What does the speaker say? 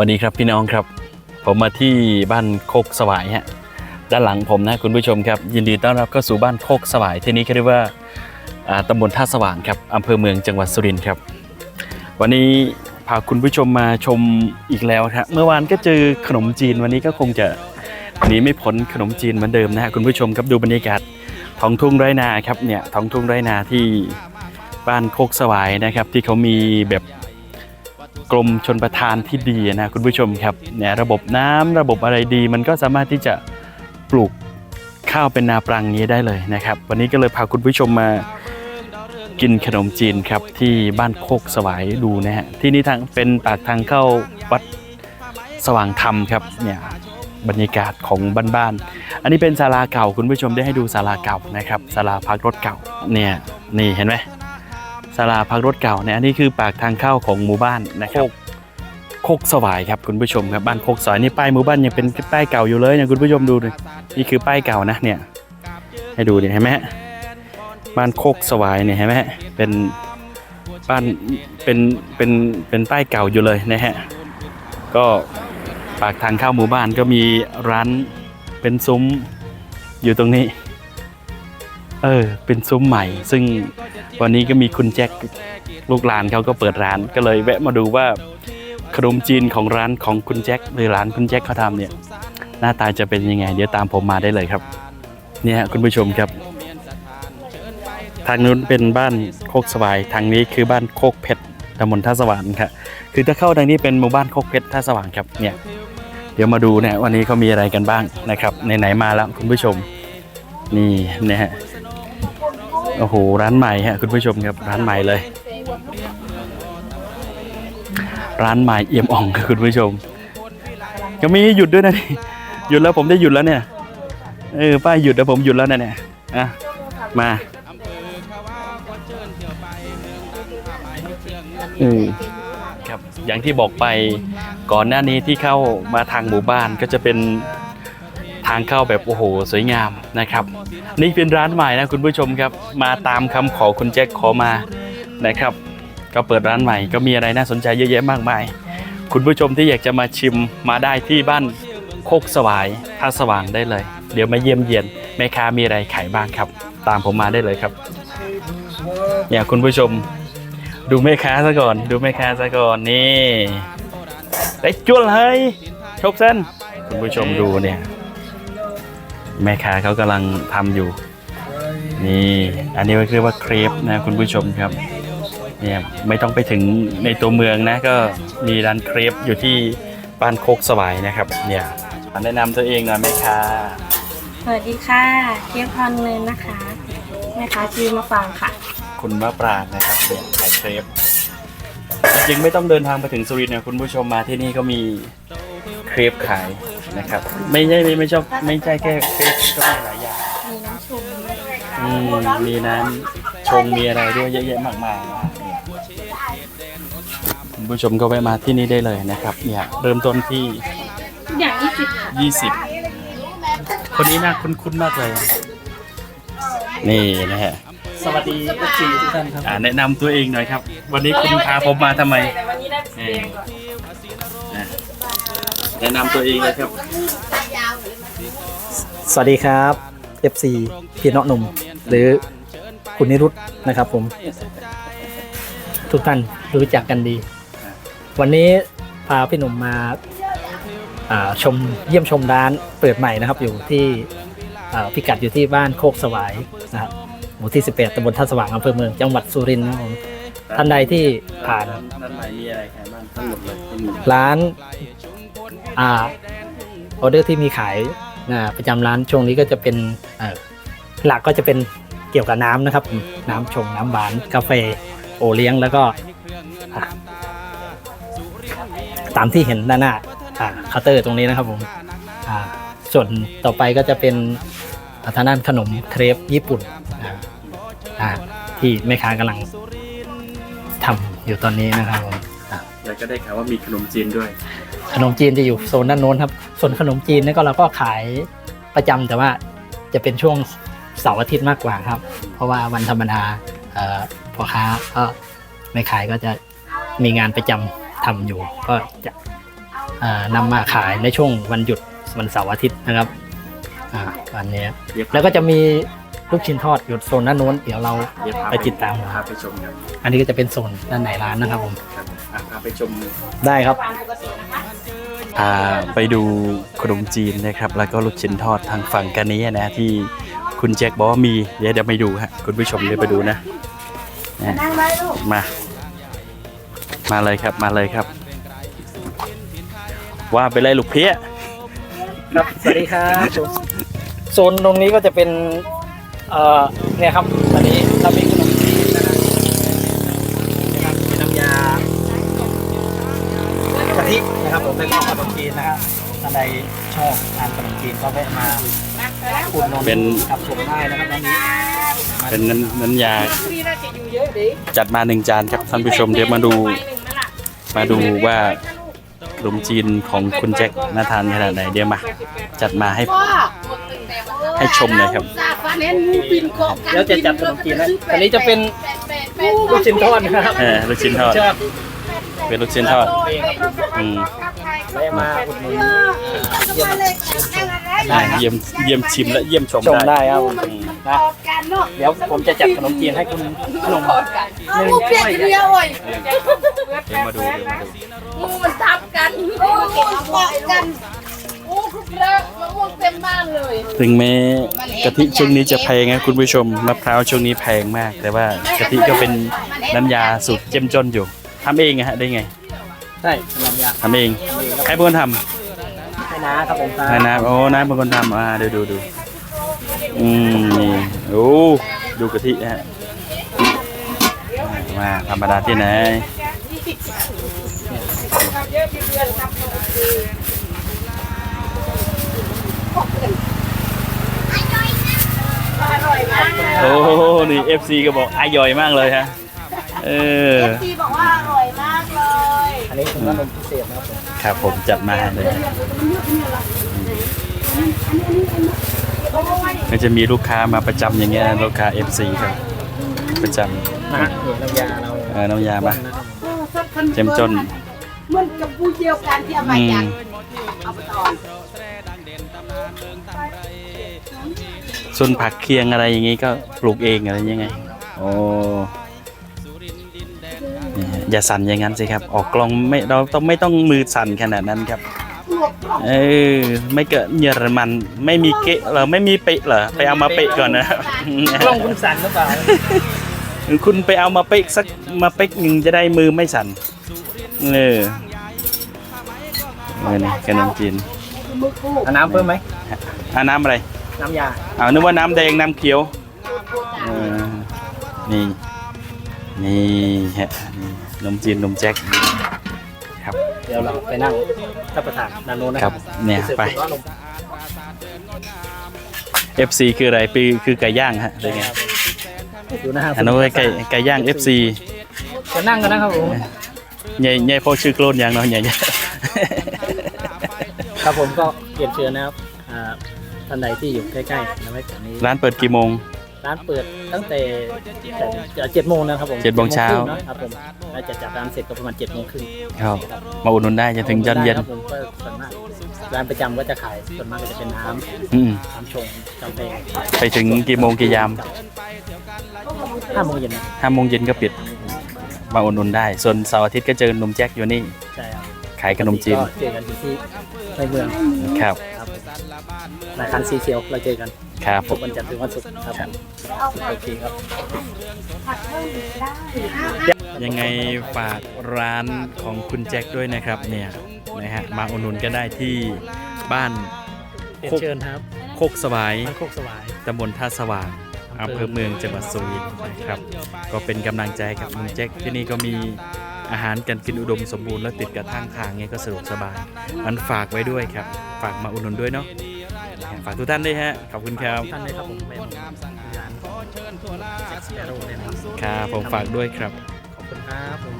วันนี้ครับพี่น้องครับ ผมมาที่บ้านโคกสวายฮะด้านหลังผมนะคุณผู้ชมครับ ยินดีต้อนรับเข้าสู่บ้านโคกสวายที่นี้ก็เรียกว่าอ่าตำบลท่าสว่างครับอำเภอเมืองจังหวัดสุรินทร์ครับ วันนี้พาคุณผู้ชมมาชมอีกแล้วครับเมื่อวานก็เจอขนมจีนวันนี้ก็คงจะหนีไม่พ้นขนมจีนเหมือนเดิมนะฮะคุณผู้ชมครับดูบรรยากาศท้องทุ่งไร่นาครับเนี่ยท้องทุ่งไร่นาที่บ้านโคกสวายนะครับ ที่เขามีแบบ กรมชนประทานที่ดีนะคุณผู้ชมครับเนี่ยระบบน้ำระบบอะไรดี มันก็สามารถที่จะปลูกข้าวเป็นนาปรังนี้ได้เลยนะครับ วันนี้ก็เลยพาคุณผู้ชมมากินขนมจีนครับที่บ้านโคกสวายดูนะฮะที่นี่ทางเป็นปากทางเข้าวัดสว่างธรรมครับเนี่ยบรรยากาศของบ้านๆอันนี้เป็นศาลาเก่าคุณผู้ชมได้ให้ดูศาลาเก่านะครับศาลาพักรถเก่าเนี่ยนี่เห็นไหม ศาลาพักรถเก่าเนี่ยอันนี้คือปากทางเข้าของหมู่บ้านนะครับโคกสวายครับคุณผู้ชมครับบ้านโคกสวายนี่ป้ายหมู่บ้านยังเป็นป้ายเก่าอยู่เลยนะคุณผู้ชมดูเลยนี่คือป้ายเก่านะเนี่ยให้ดูเนี่ยเห็นไหมบ้านโคกสวายเนี่ยเห็นไหมเป็นบ้านเป็นเป็นเป็นป้ายเก่าอยู่เลยนะฮะก็ปากทางเข้าหมู่บ้านก็มีร้านเป็นซุ้มอยู่ตรงนี้ เออ เป็นซุ้มใหม่ ซึ่งวันนี้ก็มีคุณแจ็คลูกหลานเขาก็เปิดร้านก็เลยแวะมาดูว่าขนมจีนของร้านของคุณแจ็คหรือร้านคุณแจ็คเขาทำเนี่ย หน้าตาจะเป็นยังไง เดี๋ยวตามผมมาได้เลยครับ เนี่ยฮะคุณผู้ชมครับ ทางนู้นเป็นบ้านโคกสวายทางนี้คือบ้านโคกเพชรตำบลท่าสว่างครับคือถ้าเข้าทางนี้เป็นหมู่บ้านโคกเพชรท่าสว่างครับเนี่ยเดี๋ยวมาดูเนี่ยวันนี้เขามีอะไรกันบ้างนะครับไหนๆมาแล้วคุณผู้ชมนี่นะฮะ โอ้โห ร้านใหม่ฮะคุณผู้ชมครับ ร้านใหม่เลย ร้านใหม่เอี่ยมอ่องครับคุณผู้ชม ก็มีให้หยุดด้วยนะนี่หยุดแล้วผมได้หยุดแล้วเนี่ย เออป้ายหยุดแล้วผมหยุดแล้วนะเนี่ย อะ มาอืมครับอย่างที่บอกไปก่อนหน้านี้ที่เข้ามาทางหมู่บ้านก็จะเป็น ทางเข้าแบบโอ้โหสวยงามนะครับ นี่เป็นร้านใหม่นะคุณผู้ชมครับ มาตามคำขอคุณแจ็คขอมานะครับ ก็เปิดร้านใหม่ก็มีอะไรน่าสนใจเยอะแยะมากมาย คุณผู้ชมที่อยากจะมาชิมมาได้ที่บ้านโคกสวายท่าสว่างได้เลย เดี๋ยวมาเยี่ยมเยียนแม่ค้ามีอะไรขายบ้างครับ ตามผมมาได้เลยครับเนี่ยคุณผู้ชมดูแม่ค้าซะก่อน ดูแม่ค้าซะก่อนนี่ได้จวนเลยชกเส้นคุณผู้ชมดูเนี่ย แม่ค้าเขากำลังทำอยู่ นี่ อันนี้เรียกว่าเครปนะคุณผู้ชมครับเนี่ยไม่ต้องไปถึงในตัวเมืองนะก็มีร้านเครปอยู่ที่บ้านโคกสวายนะครับเนี่ยแนะนำตัวเองหนะแม่ค้าสวัสดีค่ะเทียบพรเนินนะคะแม่ค้าชื่อมะฟางค่ะ คุณมะปรางนะครับเนี่ยขายเครปจริงๆไม่ต้องเดินทางไปถึงสุรินทร์นะคุณผู้ชมมาที่นี่ก็มีเครปขาย นะครับ ไม่ใช่ไม่ไม่ชอบไม่ใช่แค่เครปก็มีหลายอย่างมีน้ำชุมอืมมีน้ำชงมีอะไรด้วยเยอะแยะมากมายนะคุณผู้ชมก็แวะมาที่นี่ได้เลยนะครับ เนี่ยเริ่มต้นที่อย่างยี่สิบค่ะ20คนนี้น่าคุ้นๆมากเลย นี่นะฮะสวัสดีเอฟซีทุกท่านครับอ่าแนะนำตัวเองหน่อยครับ วันนี้คุณพาผมมาทำไมแต่วั นนี้ได้เสียงก่อนอะแนะนำตัวเองเลยครับ สวัสดีครับ FC พี่เนาะหนุ่ม หรือคุณนิรุตนะครับผม ทุกท่านรู้จักกันดี วันนี้พาพี่หนุ่มมาอ่าชมเยี่ยมชมร้านเปิดใหม่นะครับ อยู่ที่อ่าพิกัดอยู่ที่บ้านโคกสวายนะครับหมู่ที่18ตำบลท่าสว่างอำเภอเมืองจังหวัดสุรินทร์นะครับผม ท่านใดที่ผ่าน ด้านในมีอะไรขายบ้างทั้งหมดเลยทั้งหมดร้านอ่าออเดอร์ที่มีขายนะประจำร้านช่วงนี้ก็จะเป็นเอ่อหลักก็จะเป็นเกี่ยวกับน้ำนะครับ น้ำชงน้ำหวานกาแฟโอเลี้ยงแล้วก็อะตามที่เห็นด้านหน้าอ่าเคาน์เตอร์ตรงนี้นะครับผมอ่าส่วนต่อไปก็จะเป็นอ่าทางด้านขนมเครปญี่ปุ่นอ่าอ่าที่แม่ค้ากำลัง ทำอยู่ตอนนี้นะครับผมแล้วก็ได้ข่าวว่ามีขนมจีนด้วย ขนมจีนจะอยู่โซนด้านโน้นครับ ส่วนขนมจีนนี่ก็เราก็ขายประจำแต่ว่าจะเป็นช่วงเสาร์อาทิตย์มากกว่าครับ เพราะว่าวันธรรมดาเอ่อพ่อค้าก็ไม่ขายก็จะมีงานประจำทำอยู่ ก็จะอ่านำมาขายในช่วงวันหยุดวันเสาร์อาทิตย์นะครับอ่าวันนี้ แล้วก็จะมี ลูกชิ้นทอดอยู่โซนด้านโน้นเดี๋ยวเราไปติดตามพาครับ ไปชมครับอันนี้ก็จะเป็นโซนด้านในร้านนะครับผมครับอะพาไปชมได้ครับ พาไปดูขนมจีนนะครับ แล้วก็ลูกชิ้นทอดทางฝั่งกันนี้นะที่คุณแจ็คบอกว่ามีเดี๋ยวเดี๋ยวไปดูฮะคุณผู้ชมเดี๋ยวไปดูนะนะนั่งได้ลูกมา มาเลยครับมาเลยครับ ว่าไปเลยลูกเพี้ย ครับ สวัสดีครับ โซนตรงนี้ก็จะเป็น เอ่อเนี่ยครับอันนี้เรามีขนมจีนนะฮะนะครับเป็นน้ำยากะทินะครับผมแล้วก็ขนมจีนนะครับท่านใดชอบทานขนมจีนก็แวะมาอุดหนุนเป็น กับผมได้นะครับร้านนี้เป็นน้ำน้ำยาจัดมาหนึ่งจานครับท่านผู้ชมเดี๋ยวมาดูมาดูว่าขนมจีนของคุณแจ็คน่าทานขนาดไหนเดี๋ยวมา จัดมาให้ ให้ชมหน่อยครับเดี๋ยวจะจัดขนมจีนนะอันนี้จะเป็นลูกชิ้นทอดนะครับเออลูกชิ้นทอด ชอบเป็นลูกชิ้นทอดเองอืม แวะมาอุดหนุนเยี่ยมได้เยี่ยมเยี่ยมชิมและเยี่ยมชมชมได้ครับอืมนะเดี๋ยวผมจะจัดขนมจีนให้คุณขนมหนึ่งมูเปลี่ยนเดียวเว้ยเดี๋ยวมาดูเดี๋ยวมาดูมูมันทับกัน โอ้มันเกาะกัน โอ้ครุกเลิกมะ ม่วงเต็มบ้านเลยถึงแม้กะทิช่วงนี้จะแพงนะคุณผู้ชมมะพร้าวช่วงนี้แพงมาก แต่ว่ากะทิก็เป็นน้ำยาสูตรเจ้มจนอยู่ทำเองอะฮะได้ไงใช่ขนมยาทำเองใครเป็นคนทให้น้าครับผมำให้น้ำโอ้น้ำเป็นคนทำอ่าเดี๋ยวดูดูอืมนี่โอ้ดูกะทิฮะมาธรรมดาที่ไหน โอ้โหนี่ FC ก็บอกอายอยมากเลยฮะ เออพี่บอกว่าอร่อยมากเลยอันนี้คือขนมพิเศษนะครับผมครับผมจัดมาเลยก็จะมีลูกค้ามาประจำอย่างเงี้ยนะลูกค้า FC ครับ ประจนะฮะนี่น้ำยาเราำเออน้ำยามานะครับเจ้มจนมันกับผู้เดียวกันที่เอามาอืจากมเอาไปตอน ส่วนผักเคียงอะไรอย่างงี้ก็ปลูกเองอะไรยังไงโอ้นี่อย่าสั่นอย่างนั้นสิครับ ออกกล้องไม่เราต้องไม่ต้องมือสั่นขนาดนั้นครับ เออไม่เกิดเยอรมันไม่มีเกะเหรอไม่มีเปะเหรอไปเอามาเปะก่อนนะกล้องคุณสั่นหรือเปล่าคุณไปเอามาเปะสักมาเปะหนึ่งจะได้มือไม่สั่นเออเออนี่ขนมจีน เอาน้ำเพิ่มไหมอ่าน้ำอะไร น้ำยาเอานึกว่าน้ำแดงน้ำเขียวเออนี่นี่ฮะนี่ขนมจีนขนมแจ็คครับเดี๋ยวเราไปนั่งรับประทานด้านโน้นนะคครัรับบเนี่ยสิร์ฟไปร้อนลง FC คืออะไรปีคือไก่ย่างฮะเป็นไงดูนะฮะอันนั้นไว้ไก่ไก่ย่าง FC จะนั่งกันนะครับผมใหญ่ใหญ่พอชื่อโกลนอย่างเนาะใหญ่ใหญ่ ครับผมก็เรียนเชิญนะครับอ่าท่านใดที่อยู่ใกล้ๆนะไว้กันนี้ร้านเปิดกี่โมง ร้านเปิดตั้งแต่เจ็ดโมงนะครับผมเจ็ดโมงเช้าจ็ดโมงครึ่งนะครับผมแล้วจะจัดร้านเสร็จก็ประมาณเจ็ดโมงครึ่งครับมาอุดหนุนได้จะถึงยันเย็นได้ครับผมก็ส่วนมากร้านประจำก็จะขายส่วนมากก็จะเป็นน้ำอืมน้ำชงกาแฟไปถึงกี่โมงกี่ยามห้าโมงเย็นนะห้าโมงเย็นก็ปิด มาอุดหนุนได้ ส่วนเสาร์อาทิตย์ก็เจอหนุ่มแจ็คอยู่นี่ ใช่ครับขายขนมจีน ก็เจอกันอยู่ที่ ในเมืองครับครับในคันซีเซียวเราเจอกันครับผทุกม วันจันทร์ถึงวันศุกร์ครับครับ โอเคครับ ยังไงฝากร้านของคุณแจ็คด้วยนะครับเนี่ยนะฮะมาอุดหนุนก็ได้ที่บ้านเรียนเชิญครับโคกสวาย บ้านโคกสวาย ตำบลท่าสว่างอำเภอเมืองจังหวัดสุรินทร์นะครับ ก็เป็นกำลังใจให้กับลุงแจ็คที่นี่ก็มี อาหารการกินอุดมสมบูรณ์และติดกับทางทางเงี้ยก็สะดวกสบายมันฝากไว้ด้วยครับ ฝากมาอุดหนุนด้วยเนาะฝากทุกท่านด้วยฮะขอบคุณครับท่านเลยครับผมเป็นร้านเซ็กซ์แปโร่เนี่ยนะครับครับผมฝากด้วยครับขอบคุณครับผม